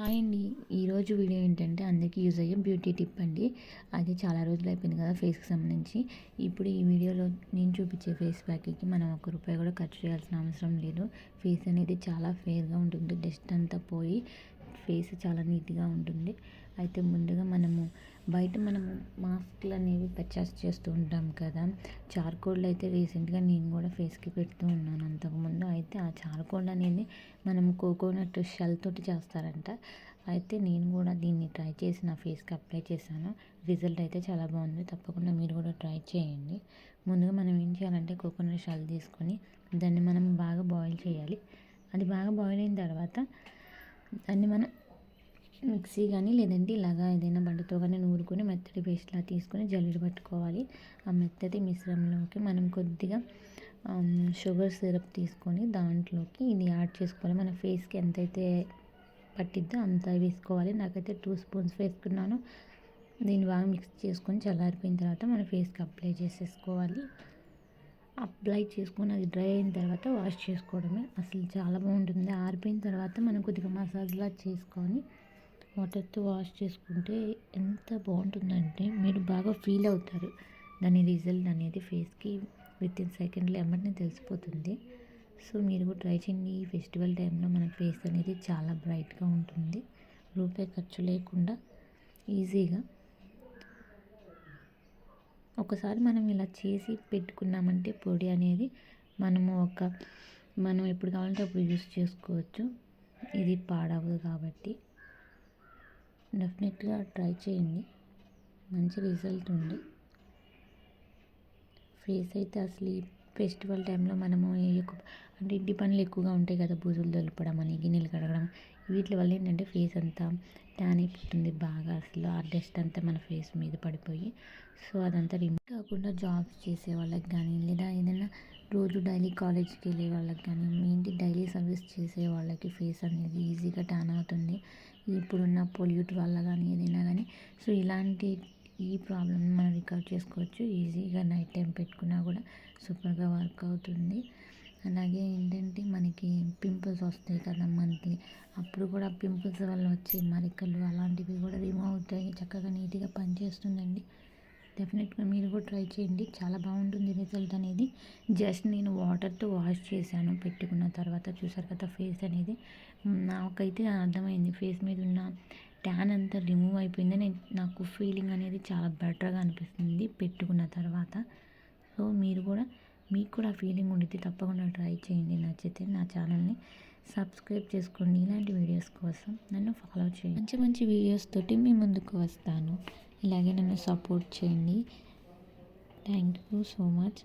Hi అండి. ఈరోజు video ఏంటంటే అందరికీ యూజ్ అయ్యే బ్యూటీ టిప్ అండి. అది చాలా రోజులు అయిపోయింది కదా ఫేస్కి సంబంధించి. ఇప్పుడు ఈ వీడియోలో నేను చూపించే ఫేస్ ప్యాక్కి మనం ఒక రూపాయి కూడా ఖర్చు చేయాల్సిన అవసరం లేదు. ఫేస్ అనేది చాలా ఫేర్గా ఉంటుంది. డస్ట్ అంతా పోయి ఫేస్ చాలా నీట్గా ఉంటుంది. అయితే ముందుగా మనము బయట మనము మాస్క్లు అనేవి పర్చేస్ చేస్తూ ఉంటాం కదా. చార్కోల్ అయితే రీసెంట్గా నేను కూడా ఫేస్కి పెడుతూ ఉన్నాను అంతకుముందు. అయితే ఆ చార్కోల్ అనేది మనం కోకోనట్ షెల్ తోటి చేస్తారంట. అయితే నేను కూడా దీన్ని ట్రై చేసి నా ఫేస్కి అప్లై చేశాను. రిజల్ట్ అయితే చాలా బాగుంది. తప్పకుండా మీరు కూడా ట్రై చేయండి. ముందుగా మనం ఏం చేయాలంటే కోకోనట్ షెల్ తీసుకొని దాన్ని మనం బాగా బాయిల్ చేయాలి. అది బాగా బాయిల్ అయిన తర్వాత దాన్ని మనం మిక్సీ కానీ లేదంటే ఇలాగా ఏదైనా బండితో కానీ నూరుకొని మెత్తటి పేస్ట్లా తీసుకొని జల్లెడ పట్టుకోవాలి. ఆ మెత్తటి మిశ్రమంలోకి మనం కొద్దిగా షుగర్ సిరప్ తీసుకొని దాంట్లోకి ఇది యాడ్ చేసుకోవాలి. మన ఫేస్కి ఎంతైతే పట్టిద్దో అంత వేసుకోవాలి. నాకైతే టూ స్పూన్స్ వేసుకున్నాను. దీన్ని బాగా మిక్స్ చేసుకొని చల్లారిపోయిన తర్వాత మన ఫేస్కి అప్లై చేసేసుకోవాలి. అప్లై చేసుకొని అది డ్రై అయిన తర్వాత వాష్ చేసుకోవడమే. అసలు చాలా బాగుంటుంది. ఆరిపోయిన తర్వాత మనం కొద్దిగా మసాజ్లా చేసుకొని వాటర్తో వాష్ చేసుకుంటే ఎంత బాగుంటుందంటే మీరు బాగా ఫీల్ అవుతారు. దాని రిజల్ట్ అనేది ఫేస్కి విత్ ఇన్ సెకండ్లో ఎమ్మటినే తెలిసిపోతుంది. సో మీరు కూడా ట్రై చేయండి. ఈ ఫెస్టివల్ టైంలో మన ఫేస్ అనేది చాలా బ్రైట్గా ఉంటుంది. రూపాయి ఖర్చు లేకుండా ఈజీగా. ఒకసారి మనం ఇలా చేసి పెట్టుకున్నామంటే పొడి అనేది మనము ఒక మనం ఎప్పుడు కావాలంటే అప్పుడు యూస్ చేసుకోవచ్చు. ఇది పాడవదు కాబట్టి. డెఫినెట్గా ట్రై చేయండి. మంచి రిజల్ట్ ఉంది. ఫేస్ అయితే అసలు ఈ ఫెస్టివల్ టైంలో మనము అంటే ఇంటి పనులు ఎక్కువగా ఉంటాయి కదా బూజులు దొలపడం అని గిన్నెలు కడగడం. వీటి వల్ల ఏంటంటే ఫేస్ అంతా ట్యాన్ అయిపోతుంది బాగా అసలు ఆ డస్ట్ అంతా మన ఫేస్ మీద పడిపోయి. సో అదంతా రిమూవ్ కాకుండా జాబ్స్ చేసే వాళ్ళకి కానీ లేదా ఏదైనా రోజు డైలీ కాలేజ్కి వెళ్ళే వాళ్ళకి కానీ ఏంటి డైలీ సర్వీస్ చేసే వాళ్ళకి ఫేస్ అనేది ఈజీగా ట్యాన్ అవుతుంది. ఇప్పుడున్న పొల్యూట్ వల్ల కానీ ఏదైనా కానీ సో ఇలాంటి ఈ ప్రాబ్లమ్ మనం రికవర్ చేసుకోవచ్చు. ఈజీగా నైట్ టైం పెట్టుకున్నా కూడా సూపర్గా వర్క్ అవుతుంది. అలాగే ఏంటంటే మనకి పింపుల్స్ వస్తాయి కదా మంత్లీ. అప్పుడు కూడా పింపుల్స్ వల్ల వచ్చే మరికలు అలాంటివి కూడా రిమూవ్ అవుతాయి. చక్కగా నీట్గా పనిచేస్తుందండి. డెఫినెట్గా మీరు కూడా ట్రై చేయండి. చాలా బాగుంటుంది రిజల్ట్ అనేది. జస్ట్ నేను వాటర్తో వాష్ చేశాను పెట్టుకున్న తర్వాత చూసారు కదా ఫేస్ అనేది. నాకైతే అర్థమైంది. ఫేస్ మీద ఉన్న ట్యాన్ అంతా రిమూవ్ అయిపోయింది. నేను నాకు ఫీలింగ్ అనేది చాలా బెటర్గా అనిపిస్తుంది పెట్టుకున్న తర్వాత. సో మీరు కూడా మీకు కూడా ఫీలింగ్ ఉండితే తప్పకుండా ట్రై చేయండి. నచ్చితే నా ఛానల్ని సబ్స్క్రైబ్ చేసుకోండి. ఇలాంటి వీడియోస్ కోసం నన్ను ఫాలో చేయండి. మంచి మంచి వీడియోస్ తోటి మీ ముందుకు వస్తాను. ఇలాగే నన్ను సపోర్ట్ చేయండి. Thank you so much